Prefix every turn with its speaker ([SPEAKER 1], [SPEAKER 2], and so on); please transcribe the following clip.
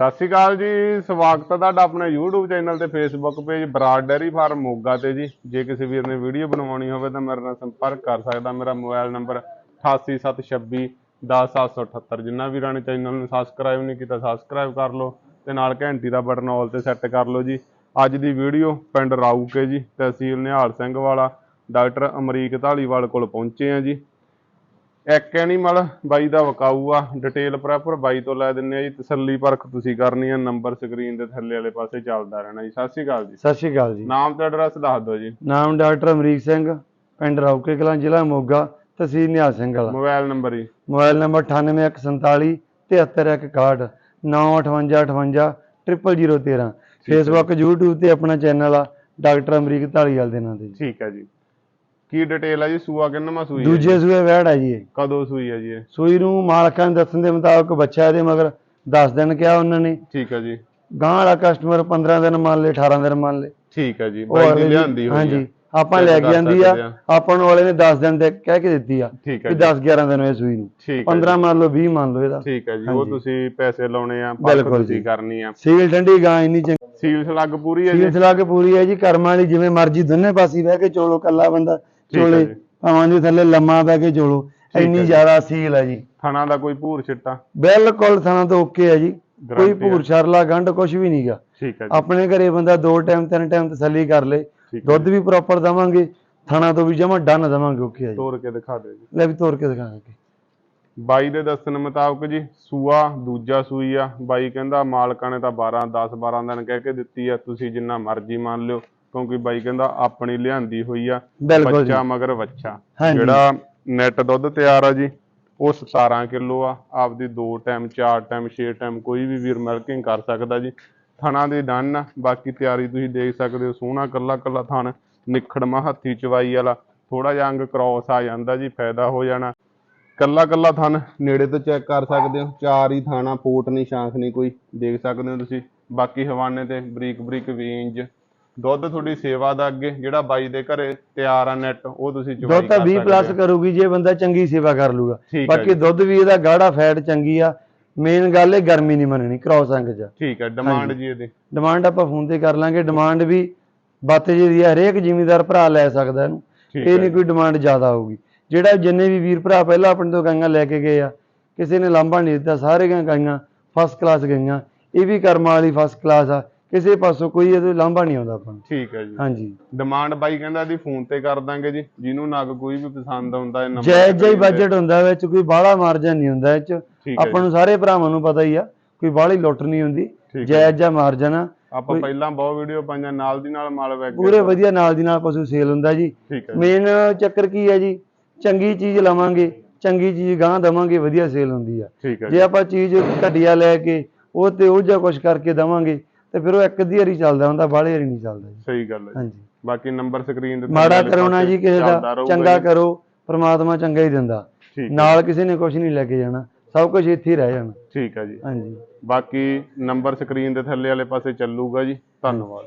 [SPEAKER 1] ਸਤਿ ਸ਼੍ਰੀ ਅਕਾਲ ਜੀ, ਸਵਾਗਤ ਹੈ ਤੁਹਾਡਾ ਆਪਣੇ YouTube ਚੈਨਲ ਤੇ Facebook page Brar dairy farm Moga ਤੇ ਜੀ। ਜੇ ਕਿਸੇ ਵੀਰ ਨੇ ਵੀਡੀਓ ਬਣਵਾਉਣੀ ਹੋਵੇ ਤਾਂ ਮੇਰੇ ਨਾਲ ਸੰਪਰਕ ਕਰ ਸਕਦਾ, ਮੇਰਾ ਮੋਬਾਈਲ ਨੰਬਰ 8876 10778 ਜਿੰਨਾ ਵੀਰਾਂ ਨੇ ਚੈਨਲ ਨੂੰ ਸਬਸਕ੍ਰਾਈਬ ਨਹੀਂ ਕੀਤਾ ਸਬਸਕ੍ਰਾਈਬ ਕਰ ਲਓ ਤੇ ਨਾਲ ਘੰਟੀ ਦਾ ਬਟਨ ਆਲ ਤੇ ਸੈੱਟ ਕਰ ਲਓ ਜੀ। ਅੱਜ ਦੀ ਵੀਡੀਓ ਪਿੰਡ ਰਾਊਕੇ ਜੀ ਤਹਿਸੀਲ ਨਿਹਾਲ ਸਿੰਘ ਵਾਲਾ, ਡਾਕਟਰ ਅਮਰੀਕ ਢਾਲੀਵਾਲ ਕੋਲ ਪਹੁੰਚੇ ਆ ਜੀ। ਇੱਕ ਐਨੀਮਲ ਬਾਈ ਦਾ ਵਕਾਊ ਆ ਡਿਟੇਲ ਪ੍ਰੋਪਰ ਬਾਈ ਤੋਂ ਲੈ ਦਿੰਨੇ ਆ ਜੀ ਤਸੱਲੀ ਪਰਖ ਤੁਸੀਂ ਕਰਨੀ ਆ ਨੰਬਰ ਸਕਰੀਨ ਦੇ ਥੱਲੇ ਵਾਲੇ ਪਾਸੇ ਚੱਲਦਾ ਰਹਿਣਾ ਜੀ। ਸਤਿ ਸ਼੍ਰੀ ਅਕਾਲ ਜੀ।
[SPEAKER 2] ਸਤਿ ਸ਼੍ਰੀ ਅਕਾਲ ਜੀ।
[SPEAKER 1] ਨਾਮ ਤੇ ਐਡਰੈਸ ਦੱਸ ਦਿਓ ਜੀ।
[SPEAKER 2] ਨਾਮ ਡਾਕਟਰ ਅਮਰੀਕ ਸਿੰਘ ਪਿੰਡ ਰੌਕੇ ਕਲਾਂ ਜ਼ਿਲ੍ਹਾ ਮੋਗਾ ਤਹਿਸੀਲ ਨਿਹਾਲ ਸਿੰਘ ਵਾਲਾ।
[SPEAKER 1] ਮੋਬਾਈਲ ਨੰਬਰ ਜੀ।
[SPEAKER 2] ਮੋਬਾਈਲ ਨੰਬਰ 9847 73161 95858 00013 ਫੇਸਬੁੱਕ YouTube ਤੇ ਆਪਣਾ ਚੈਨਲ ਆ ਡਾਕਟਰ ਅਮਰੀਕ ਢਾਲੀਵਾਲ ਦੇ ਨਾਂ ਤੇ
[SPEAKER 1] ਠੀਕ ਹੈ ਜੀ। ਕੀ ਡਿਟੇਲ ਆ ਜੀ? ਸੂਆ ਕਿੰਨਵਾਂ ਸੂਈ ਹੈ?
[SPEAKER 2] ਦੂਜੇ ਸੂਏ ਵੈੜ ਹੈ ਜੀ ਇਹ।
[SPEAKER 1] ਕਦੋਂ ਸੂਈ ਹੈ ਜੀ ਇਹ?
[SPEAKER 2] ਸੂਈ ਨੂੰ ਮਾਲਕਾਂ ਦੇ ਦੱਸਣ ਦੇ ਮੁਤਾਬਕ ਬੱਚਾ ਇਹਦੇ ਮਗਰ 10 ਦਿਨ ਕਿਹਾ ਉਹਨਾਂ ਨੇ।
[SPEAKER 1] ਠੀਕ ਹੈ ਜੀ।
[SPEAKER 2] ਗਾਂ ਵਾਲਾ ਕਸਟਮਰ 15 ਦਿਨ ਮੰਨ ਲੇ 18 ਦਿਨ ਮੰਨ ਲੇ।
[SPEAKER 1] ਠੀਕ ਹੈ ਜੀ। ਬਾਈ ਦੀ
[SPEAKER 2] ਅਗਲੇ
[SPEAKER 1] ਲਿਆਂਦੀ ਹੋਈ
[SPEAKER 2] ਹਾਂਜੀ।
[SPEAKER 1] ਹੈ
[SPEAKER 2] ਆਪਾਂ ਲੈ ਕੇ
[SPEAKER 1] ਸਕਦੇ
[SPEAKER 2] ਆ। ਆਪਾਂ ਨੂੰ ਵਾਲੇ ਨੇ 10 ਦਿਨ ਤੇ ਕਹਿ ਕੇ ਦਿੱਤੀ ਆ
[SPEAKER 1] ਠੀਕ ਹੈ
[SPEAKER 2] ਕਿ
[SPEAKER 1] ਜੀ।
[SPEAKER 2] 10 11 ਦਿਨ ਹੋਏ ਸੂਈ ਨੂੰ।
[SPEAKER 1] ਠੀਕ ਹੈ
[SPEAKER 2] 15 ਮੰਨ ਲਓ 20 ਮੰਨ ਲਓ ਇਹਦਾ।
[SPEAKER 1] ਠੀਕ ਹੈ ਜੀ। ਉਹ
[SPEAKER 2] ਹਾਂਜੀ।
[SPEAKER 1] ਤੁਸੀਂ ਪੈਸੇ ਲਾਉਣੇ ਆ ਪਰਖ
[SPEAKER 2] ਬਿਲਕੁਲ
[SPEAKER 1] ਤੁਸੀਂ
[SPEAKER 2] ਜੀ।
[SPEAKER 1] ਕਰਨੀ ਆ।
[SPEAKER 2] ਸੀਲ ਠੰਡੀ ਗਾਂ ਇੰਨੀ ਚੰਗੀ।
[SPEAKER 1] ਸੀਲ ਸਲੱਗ ਪੂਰੀ ਹੈ ਜੀ।
[SPEAKER 2] ਸੀਲ ਸਲਾ ਕੇ ਪੂਰੀ ਹੈ ਜੀ। ਕਰਮਾਂ ਵਾਲੀ ਜਿਵੇਂ ਮਰਜ਼ੀ ਦੋਨੇ ਪਾਸੇ ਬਹਿ ਕੇ ਚੋਲੋ ਕੱਲਾ ਬੰਦਾ
[SPEAKER 1] ਹੈ
[SPEAKER 2] ਚੋਲੇ। ਭਾਵਾਂ ਜੀ ਥੱਲੇ ਲੰਮਾ ਬਹਿ ਕੇ ਚੋਲੋ ਇੰਨੀ। ਜ਼ਿਆਦਾ ਸੀਲ ਹੈ ਜੀ।
[SPEAKER 1] ਥਣਾ ਦਾ ਕੋਈ ਭੂਰ ਛਿੱਟਾ?
[SPEAKER 2] ਬਿਲਕੁਲ ਥਾਣਾ ਤੋਂ ਓਕੇ ਹੈ ਜੀ। ਕੋਈ ਭੂਰ ਛਰਲਾ ਗੰਢ ਕੁਝ ਵੀ ਨਹੀਂਗਾ
[SPEAKER 1] ਠੀਕ ਹੈ ਜੀ।
[SPEAKER 2] ਆਪਣੇ ਘਰੇ ਬੰਦਾ ਦੋ ਟਾਈਮ ਤਿੰਨ ਟਾਈਮ ਤਸੱਲੀ ਕਰ ਲੇ। ਦੁੱਧ ਵੀ ਪ੍ਰੋਪਰ ਦਵਾਂਗੇ ਥਾਣਾ ਤੋਂ ਵੀ ਜਮਾ ਡਨ ਦਵਾਂਗੇ ਓਕੇ ਹੈ ਜੀ।
[SPEAKER 1] ਤੋੜ ਕੇ ਦਿਖਾ ਦਿਓ ਜੀ।
[SPEAKER 2] ਲੈ ਵੀ ਤੋੜ ਕੇ ਦਿਖਾਵਾਂਗੇ
[SPEAKER 1] ਬਾਈ ਦੇ ਦੱਸਣ ਮੁਤਾਬਕ ਜੀ ਸੂਆ ਦੂਜਾ ਸੂਈ ਆ। ਬਾਈ ਕਹਿੰਦਾ ਮਾਲਕਾਂ ਨੇ ਤਾਂ 12 10 12 ਦਿਨ ਕਹਿ ਕੇ ਦਿੱਤੀ ਆ ਤੁਸੀਂ ਜਿੰਨਾ ਮਰਜ਼ੀ ਮੰਨ ਲਿਓ। ਕਿਉਂਕਿ ਬਾਈ ਕਹਿੰਦਾ ਆਪਣੀ ਲਿਆਂਦੀ ਹੋਈ ਆ
[SPEAKER 2] ਬਿਲਕੁਲ ਜੀ।
[SPEAKER 1] ਬੱਚਾ ਮਗਰ ਬੱਚਾ।
[SPEAKER 2] ਹਾਂਜੀ।
[SPEAKER 1] ਜਿਹੜਾ ਨੈਟ ਦੁੱਧ ਤਿਆਰ ਆ ਜੀ ਉਹ 17 ਕਿਲੋ ਆ ਆਪਦੀ 2 ਟਾਈਮ 4 ਟਾਈਮ 6 ਟਾਈਮ ਕੋਈ ਵੀ ਵੀਰ ਮਿਲਕਿੰਗ ਕਰ ਸਕਦਾ ਜੀ। ਥਣਾ ਦੇ ਡੰਨ ਆ ਬਾਕੀ ਤਿਆਰੀ ਤੁਸੀਂ ਦੇਖ ਸਕਦੇ ਹੋ ਸੋਹਣਾ ਕੱਲਾ ਕੱਲਾ ਥਣ ਨਿਖੜਮਾ ਹੱਥੀ ਚਵਾਈ ਵਾਲਾ ਥੋੜਾ ਜਿਹਾ ਅੰਗ ਕ੍ਰਾਸ ਆ ਜਾਂਦਾ ਜੀ ਫਾਇਦਾ ਹੋ ਜਾਣਾ। ਕੱਲਾ ਕੱਲਾ ਥਣ ਨੇੜੇ ਤੋਂ ਚੈੱਕ ਕਰ ਸਕਦੇ ਹੋ ਚਾਰ ਹੀ ਥਾਣਾ ਫੋਟ ਨਹੀਂ ਸ਼ਾਂਖ ਨਹੀਂ ਕੋਈ ਦੇਖ ਸਕਦੇ ਹੋ ਤੁਸੀਂ। ਬਾਕੀ ਹਵਾਨੇ ਤੇ ਬਰੀਕ ਬਰੀਕ ਵੇਂਜ ਦੁੱਧ ਤੁਹਾਡੀ ਸੇਵਾ ਦਾ ਅੱਗੇ ਜਿਹੜਾ ਬਾਈ ਦੇ ਘਰੇ ਤਿਆਰ ਆ ਨੈਟ ਉਹ ਤੁਸੀਂ ਚਵਾਈ
[SPEAKER 2] ਦੁੱਧ ਤਾਂ
[SPEAKER 1] ਕਰ
[SPEAKER 2] 20
[SPEAKER 1] ਸਕਦੇ
[SPEAKER 2] ਪਲੱਸ। ਕਰੂਗੀ ਜੇ ਬੰਦਾ ਚੰਗੀ ਸੇਵਾ ਕਰ ਲੂਗਾ। ਬਾਕੀ। ਦੁੱਧ ਵੀ ਇਹਦਾ ਗਾੜਾ ਫੈਟ ਚੰਗੀ ਆ। ਮੇਨ ਗੱਲ ਇਹ ਗਰਮੀ ਨਹੀਂ ਮੰਨਣੀ ਕ੍ਰੋਸ ਅੰਗ ਚ।
[SPEAKER 1] ਠੀਕ ਹੈ ਡਿਮਾਂਡ ਜੀ ਇਹਦੀ।
[SPEAKER 2] ਡਿਮਾਂਡ ਆਪਾਂ ਫੋਨ ਤੇ ਕਰ ਲਾਂਗੇ ਡਿਮਾਂਡ ਵੀ ਬੱਤ ਜੀ ਦੀ ਹਰੇਕ ਜ਼ਿਮੀਂਦਾਰ ਭਰਾ ਲੈ ਸਕਦਾ ਇਹਨੂੰ। ਇਹ ਨਹੀਂ ਕੋਈ ਡਿਮਾਂਡ ਜ਼ਿਆਦਾ ਹੋਊਗੀ। ਜਿਹੜਾ ਜਿੰਨੇ ਵੀ ਵੀਰ ਭਰਾ ਪਹਿਲਾਂ ਆਪਣੇ ਤੋਂ ਗਾਈਆਂ ਲੈ ਕੇ ਗਏ ਆ ਕਿਸੇ ਨੇ ਲਾਂਭਾ ਨਹੀਂ ਦਿੱਤਾ ਸਾਰੇ ਗਾਈਆਂ ਫਸਟ ਕਲਾਸ ਗਈਆਂ। ਇਹ ਵੀ ਕਰਮਾਂ ਵਾਲੀ ਫਸਟ ਕਲਾਸ ਆ। ਕਿਸੇ ਪਾਸੋਂ ਕੋਈ ਇਹਦੇ ਲਾਂਭਾ ਨਹੀਂ ਆਉਂਦਾ ਆਪਾਂ ਨੂੰ।
[SPEAKER 1] ਠੀਕ ਹੈ ਜੀ।
[SPEAKER 2] ਹਾਂਜੀ।
[SPEAKER 1] ਡਿਮਾਂਡ ਬਾਈ ਕਹਿੰਦਾ ਦੀ ਫੋਨ ਤੇ ਕਰ ਦਾਂਗੇ ਜੀ। ਜਿਹਨੂੰ ਨਗ ਕੋਈ ਵੀ ਪਸੰਦ ਆਉਂਦਾ ਇਹ ਨੰਬਰ
[SPEAKER 2] ਜਾਇਜ਼ ਜਾਈ ਬਜਟ ਹੁੰਦਾ ਵਿੱਚ ਕੋਈ ਬਾਹਲਾ ਮਾਰਜਨ ਨਹੀਂ ਹੁੰਦਾ ਇਹ ਚ। ਆਪਾਂ ਨੂੰ ਸਾਰੇ ਭਰਾਵਾਂ ਨੂੰ ਪਤਾ ਹੀ ਆ ਕੋਈ ਬਾਹਲੀ ਲੁੱਟ ਨਹੀਂ ਹੁੰਦੀ। ਜਾਇਜ਼ ਜਾਂ ਮਾਰਜਨ ਆ।
[SPEAKER 1] ਆਪਾਂ ਪਹਿਲਾਂ ਬਹੁਤ ਵੀਡੀਓ ਪਾਈਆਂ ਨਾਲ ਦੀ ਨਾਲ ਮਾਲ ਵੈਗ
[SPEAKER 2] ਪੂਰੇ ਵਧੀਆ ਨਾਲ ਦੀ ਨਾਲ ਪਸ਼ੂ ਸੇਲ ਹੁੰਦਾ ਜੀ। ਮੇਨ ਚੱਕਰ ਕੀ ਹੈ ਜੀ? ਚੰਗੀ ਚੀਜ਼ ਲਵਾਂਗੇ ਚੰਗੀ ਚੀਜ਼ ਗਾਂ ਦਵਾਂਗੇ ਵਧੀਆ ਸੇਲ ਹੁੰਦੀ ਆ। ਜੇ
[SPEAKER 1] ਜੀ।
[SPEAKER 2] ਆਪਾਂ ਚੀਜ਼ ਘਟੀਆ ਲੈ ਕੇ ਉਹ ਤੇ ਉਹ ਜਿਹਾ ਕੁਝ ਕਰਕੇ ਦਵਾਂਗੇ ਤੇ ਫਿਰ ਉਹ ਇੱਕ ਅੱਧੀ ਵਾਰੀ ਚੱਲਦਾ ਹੁੰਦਾ ਬਾਹਲੇ ਵਾਰੀ ਨਹੀਂ ਚੱਲਦਾ ਜੀ।
[SPEAKER 1] ਸਹੀ ਗੱਲ ਹੈ।
[SPEAKER 2] ਹਾਂਜੀ।
[SPEAKER 1] ਬਾਕੀ ਨੰਬਰ ਸਕਰੀਨ ਤੇ
[SPEAKER 2] ਮਾੜਾ
[SPEAKER 1] ਪਾਸੇ
[SPEAKER 2] ਜੀ ਕਿਸੇ ਦਾ ਚੰਗਾ। ਕਰੋ ਪ੍ਰਮਾਤਮਾ ਚੰਗਾ ਹੀ ਦਿੰਦਾ। ਨਾਲ ਕਿਸੇ ਨੇ ਕੁਝ ਨਹੀਂ ਲੈ ਕੇ ਜਾਣਾ ਸਭ ਕੁਝ ਇੱਥੇ ਹੀ ਰਹਿ ਜਾਣਾ।
[SPEAKER 1] ਠੀਕ ਹੈ ਜੀ।
[SPEAKER 2] ਹਾਂਜੀ।
[SPEAKER 1] ਬਾਕੀ ਨੰਬਰ ਸਕਰੀਨ ਦੇ ਥੱਲੇ ਵਾਲੇ ਪਾਸੇ ਚੱਲੂਗਾ ਜੀ। ਧੰਨਵਾਦ